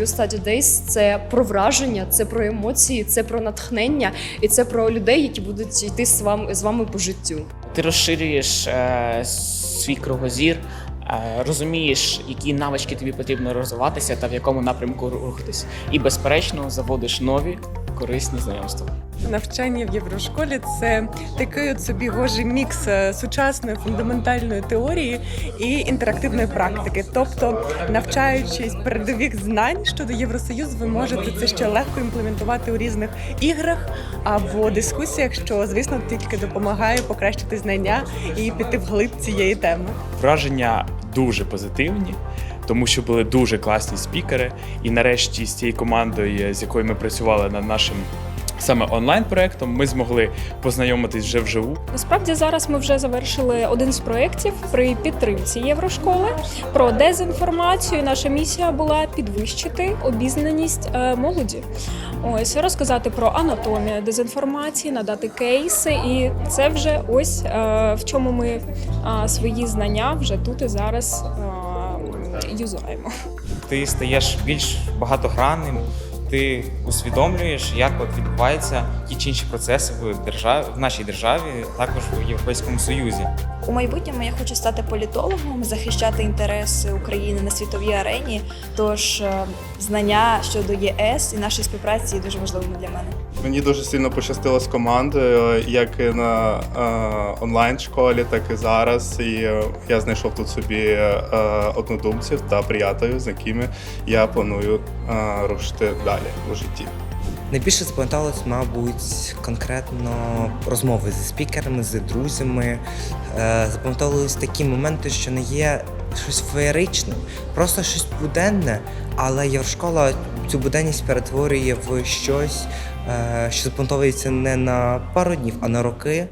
You Days – це про враження, це про емоції, це про натхнення і це про людей, які будуть йти з вами з вами по життю. Ти розширюєш е, свій кругозір, е, розумієш, які навички тобі потрібно розвиватися та в якому напрямку рухатись. І, безперечно, заводиш нові корисні знайомства. Навчання в єврошколі це такий от собі гожий мікс е, сучасної фундаментальної теорії і інтерактивної практики. Тобто, навчаючись передових знань щодо Євросоюзу, ви можете це ще легко імплементувати у різних іграх або дискусіях, що звісно тільки допомагає покращити знання і піти вглиб цієї теми. Враження дуже позитивні, тому що були дуже класні спікери. І нарешті з цією командою, з якою ми працювали над нашим саме онлайн-проектом, ми змогли познайомитись вже вживу. Насправді зараз ми вже завершили один з проєктів при підтримці Єврошколи про дезінформацію. Наша місія була підвищити обізнаність е, молоді. Ось розказати про анатомію дезінформації, надати кейси, і це вже ось е, в чому ми е, свої знання вже тут і зараз е, юзаємо. ти стаєш більш багатогранним, ти усвідомлюєш, як от відбуваються ті чи інші процеси в державі в нашій державі, також в Європейському Союзі. У майбутньому я хочу стати політологом, захищати інтереси України на світовій арені. Тож е, знання щодо ЄС і нашої співпраці є дуже важливими для мене. Мені дуже сильно пощастило з командою, як і на е, онлайн-школі, так і зараз. І е, я знайшов тут собі е, однодумців та приятелів, з якими я планую е, рушити далі у житті. Найбільше запам'яталось, мабуть, конкретно розмови зі спікерами, з друзями. Е, Запам'яталось такі моменти, що не є щось феєричним, просто щось буденне, але Єврошкола цю буденність перетворює в щось, е, що запонтовується не на пару днів, а на роки.